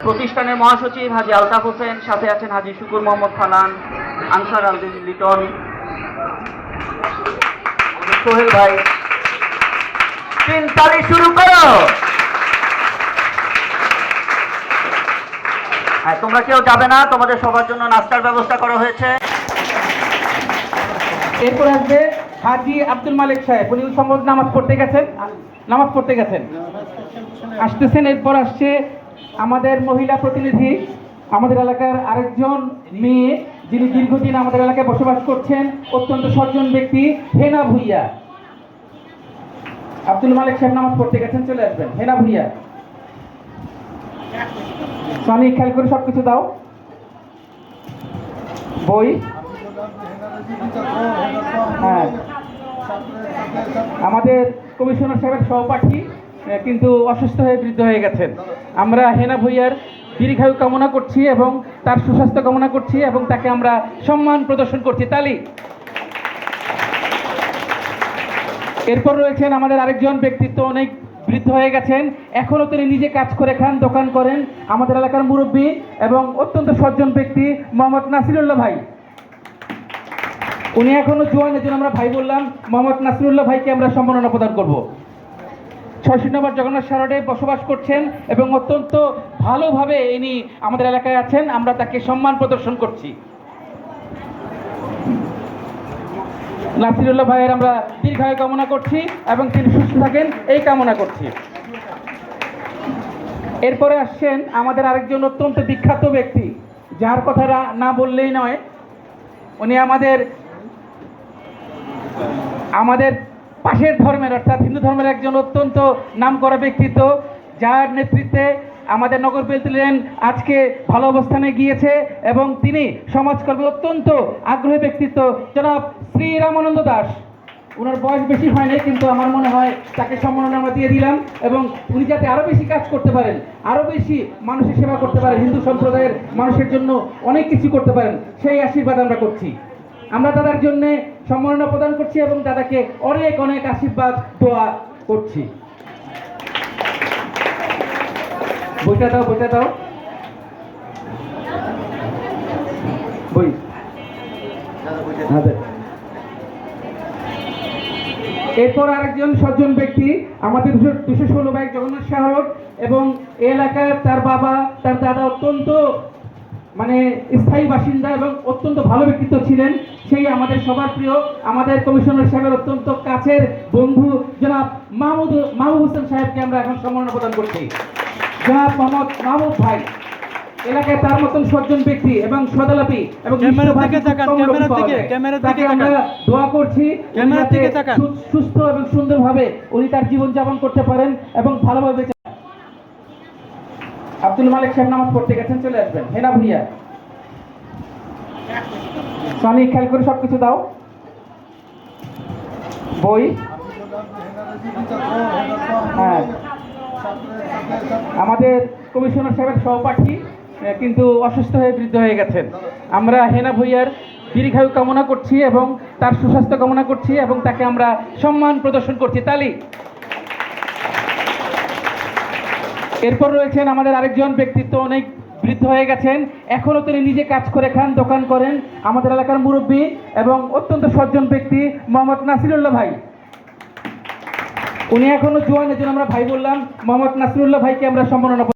প্রতিষ্ঠানের মহাসচিব হাজি আলতাফ হোসেন সাথে আছেন হাজি শুকুর মোহাম্মদ ফালান আনসার আলদিন লিটন। সোহেল ভাই তিন তারিখ শুরু করো। হ্যাঁ তোমরা কেউ যাবে না তোমাদের সবার জন্য নাস্তার ব্যবস্থা করা হয়েছে। এরপর আসবে হাজি আব্দুল মালিক সাহেব উনি সম্ভবত নামাজ পড়তে গেছেন? নামাজ পড়তে গেছেন। আসতেছেন এরপর আসছে আমাদের মহিলা প্রতিনিধি, আমাদের এলাকার আরেকজন মেয়ে, যিনি দীর্ঘদিন আমাদের এলাকায় বসবাস করছেন, অত্যন্ত সজ্জন ব্যক্তি, হেনা ভুইয়া। আব্দুল মালিক সাহেব নামাজ পড়তে গেছেন, চলে আসবেন। হেনা ভুইয়া। সানি খেয়াল করে সব কিছু দাও। বই। হ্যাঁ। আমাদের কমিশনার সাহেবের সহপাঠী কিন্তু অসুস্থ হয়ে বৃদ্ধ হয়ে গেছেন। আমরা হেনা ভুইয়ার দীর্ঘায়ু কামনা করছি এবং তার সুস্বাস্থ্য কামনা করছি এবং তাকে আমরা সম্মান প্রদর্শন করছি। তালি। এরপর রয়েছেন আমাদের আরেকজন ব্যক্তিত্ব, অনেক বৃদ্ধ হয়ে গেছেন। এখনও তিনি নিজে কাজ করে খান, দোকান করেন। আমাদের এলাকার মুরব্বী এবং অত্যন্ত সজ্জন ব্যক্তি মোহাম্মদ নাসিরুল্লাহ ভাই। উনি এখনও জোয়ান এজন্য আমরা ভাই বললাম, মোহাম্মদ নাসিরুল্লাহ ভাইকে আমরা সম্মাননা প্রদান করব। ছয়শো নম্বর জগন্নাথ সারডে বসবাস করছেন এবং অত্যন্ত ভালোভাবে ইনি আমাদের এলাকায় আছেন। আমরা তাকে সম্মান প্রদর্শন করছি। নাসিরুল্লাহ ভাইয়ের আমরা দীর্ঘায়ু কামনা করছি এবং তিনি সুস্থ থাকেন, এই কামনা করছি। এরপরে আসছেন আমাদের আরেকজন অত্যন্ত বিখ্যাত ব্যক্তি, যার কথা না বললেই নয়। উনি আমাদের আমাদের পাশের ধর্মের, অর্থাৎ হিন্দু ধর্মের একজন অত্যন্ত নামকরা ব্যক্তিত্ব, যার নেতৃত্বে আমাদের নগর প্রেসিডেন্ট আজকে ভালো অবস্থানে গিয়েছে এবং তিনি সমাজকর্মে অত্যন্ত আগ্রহী ব্যক্তিত্ব, জনাব শ্রী রামানন্দ দাস। ওনার বয়স বেশি হয়নি কিন্তু আমার মনে হয় তাকে সম্মাননা আমরা দিয়ে দিলাম এবং উনি যাতে আরও বেশি কাজ করতে পারেন আরও বেশি মানুষের সেবা করতে পারেন, হিন্দু সম্প্রদায়ের মানুষের জন্য অনেক কিছু করতে পারেন, সেই আশীর্বাদ আমরা করছি। আমরা দাদার জন্য সম্মাননা প্রদান করছি এবং দাদাকে অনেক অনেক আশীর্বাদ দোয়া করছি। বইটা দাও বইটা দাও। বই। এরপর আরেকজন সজ্জন ব্যক্তি, আমাদের দুশো- দুশো ষোলো বাইক জগন্নাথ শাহর এবং এলাকার তার বাবা, তার দাদা অত্যন্ত মানে স্থায়ী বাসিন্দা এবং অত্যন্ত ভালো ব্যক্তিত্ব ছিলেন। সেই আমাদের সবার প্রিয় আমাদের কমিশনার সাহেবের অত্যন্ত কাছের বন্ধু জনাব মাহমুদ মাহমুদ হোসেন সাহেবকে আমরা এখন সম্মাননা প্রদান করছি। জনাব মোহাম্মদ মাহমুদ ভাই এলাকায় তার মতন সজ্জন ব্যক্তি এবং সদালাপি এবং তাকে আমরা দোয়া করছি সুস্থ এবং সুন্দরভাবে উনি তার জীবন যাপন করতে পারেন এবং ভালোভাবে আব্দুল মালিক সাহেব নামাজ পড়তে গেছেন, চলে আসবেন। হেনা ভুইয়া। সানি খেয়াল করে সব কিছু দাও। বই। হ্যাঁ। আমাদের কমিশনার সাহেবের সহপাঠী কিন্তু অসুস্থ হয়ে বৃদ্ধ হয়ে গেছেন। আমরা হেনা ভুইয়ার দীর্ঘায়ু কামনা করছি এবং তার সুস্বাস্থ্য কামনা করছি এবং তাকে আমরা সম্মান প্রদর্শন করছি। তালি। এরপর রয়েছেন আমাদের আরেকজন ব্যক্তিত্ব, অনেক বৃদ্ধ হয়ে গেছেন। এখনও তিনি নিজে কাজ করে খান, দোকান করেন আমাদের এলাকার মুরব্বী এবং অত্যন্ত সজ্জন ব্যক্তি মোহাম্মদ নাসিরুল্লাহ ভাই। উনি এখনও জোয়ান এজন্য আমরা ভাই বললাম, মোহাম্মদ নাসিরুল্লাহ ভাইকে আমরা সম্মাননা